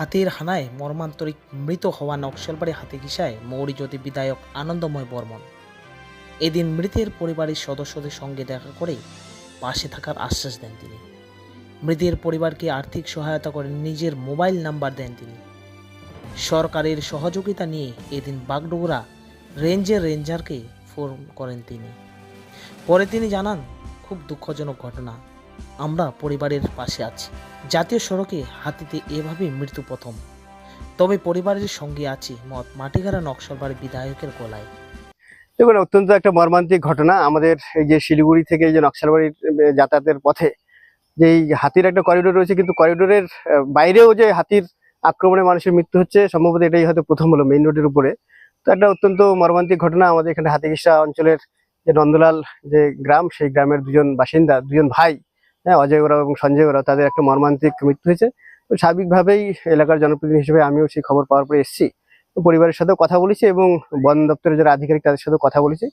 হাতির হানায় মর্মান্তরিক মৃত হওয়া নকশালবাড়ি হাতিঘিসায় মৌরিজ্যোতি বিধায়ক আনন্দময় বর্মন এদিন মৃতের পরিবারের সদস্যদের সঙ্গে দেখা করে পাশে থাকার আশ্বাস দেন তিনি। মৃতের পরিবারকে আর্থিক সহায়তা করে নিজের মোবাইল নাম্বার দেন তিনি। সরকারের সহযোগিতা নিয়ে এদিন বাগডোগরা রেঞ্জের রেঞ্জারকে ফোন করেন তিনি। পরে তিনি জানান, খুব দুঃখজনক ঘটনা। আমরা পরিবারের পাশে আছি। জাতীয় সড়কে হাতিতে এভাবে মৃত্যু প্রথম। তবে পরিবারের সঙ্গে আছি মত মাটিগাড়া নকশালবাড়ি বিধায়কের গলায়। দেখুন, অত্যন্ত একটা মর্মান্তিক ঘটনা। আমাদের এই যে শিলিগুড়ি থেকে যে নকশালবাড়ির যাতায়াতের পথে যে হাতির একটা করিডোর রয়েছে, কিন্তু করিডোরের বাইরেও যে হাতির আক্রমণে মানুষের মৃত্যু হচ্ছে, সম্ভবত এটাই হয়তো প্রথম হলো মেইন রোডের উপরে। তো একটা অত্যন্ত মর্মান্তিক ঘটনা। আমাদের এখানে হাতিগিসা অঞ্চলের যে নন্দলাল যে গ্রাম, সেই গ্রামের দুজন বাসিন্দা, দুজন ভাই হ্যাঁ অজয় ওরাও এবং সঞ্জয় ওরাও তাদের একটা মর্মান্তিক মৃত্যু হয়েছে। তো স্বাভাবিকভাবেই এলাকার জনপ্রতিনিধি হিসেবে আমিও সেই খবর পাওয়ার পরে এসেছি। পরিবারের সাথেও কথা বলেছি এবং বন দপ্তরের যারা আধিকারিক তাদের সাথেও কথা বলেছি।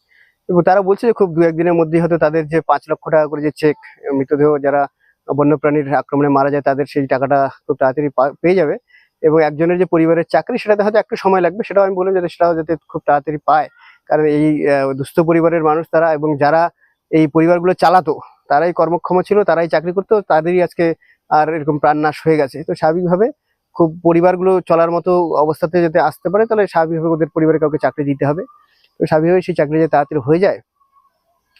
এবং তারা বলছে যে খুব দু একদিনের মধ্যেই হয়তো তাদের যে পাঁচ লক্ষ টাকা করে যে চেক মৃতদেহ যারা বন্যপ্রাণীর আক্রমণে মারা যায় তাদের সেই টাকাটা খুব তাড়াতাড়ি পেয়ে যাবে। এবং একজনের যে পরিবারের চাকরি সেটাতে হয়তো একটু সময় লাগবে, সেটাও আমি বললাম যাতে সেটাও যাতে খুব তাড়াতাড়ি পায়। কারণ এই দুস্থ পরিবারের মানুষ তারা এবং যারা এই পরিবারগুলো চালাতো তারাই কর্মক্ষম ছিল, তারাই চাকরি করতো, তাদেরই আজকে আর এরকম প্রাণ নাশ হয়ে গেছে। তো স্বাভাবিকভাবে খুব পরিবারগুলো চলার মতো অবস্থাতে যাতে আসতে পারে, তাহলে স্বাভাবিকভাবে ওদের পরিবারে কাউকে চাকরি দিতে হবে। তো স্বাভাবিকভাবে সেই চাকরি যাতে তাড়াতাড়ি হয়ে যায়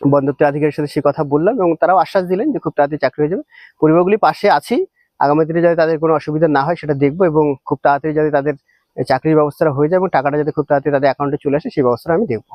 বন দপ্তরের আধিকারিকের সাথে সে কথা বললাম এবং তারাও আশ্বাস দিলেন যে খুব তাড়াতাড়ি চাকরি হয়ে যাবে। পরিবারগুলি পাশে আছি, আগামী দিনে যাতে তাদের কোনো অসুবিধা না হয় সেটা দেখব এবং খুব তাড়াতাড়ি যাতে তাদের চাকরির ব্যবস্থাটা হয়ে যায় এবং টাকাটা যাতে খুব তাড়াতাড়ি তাদের অ্যাকাউন্টে চলে আসে, সেই ব্যবস্থাটা আমি দেখব।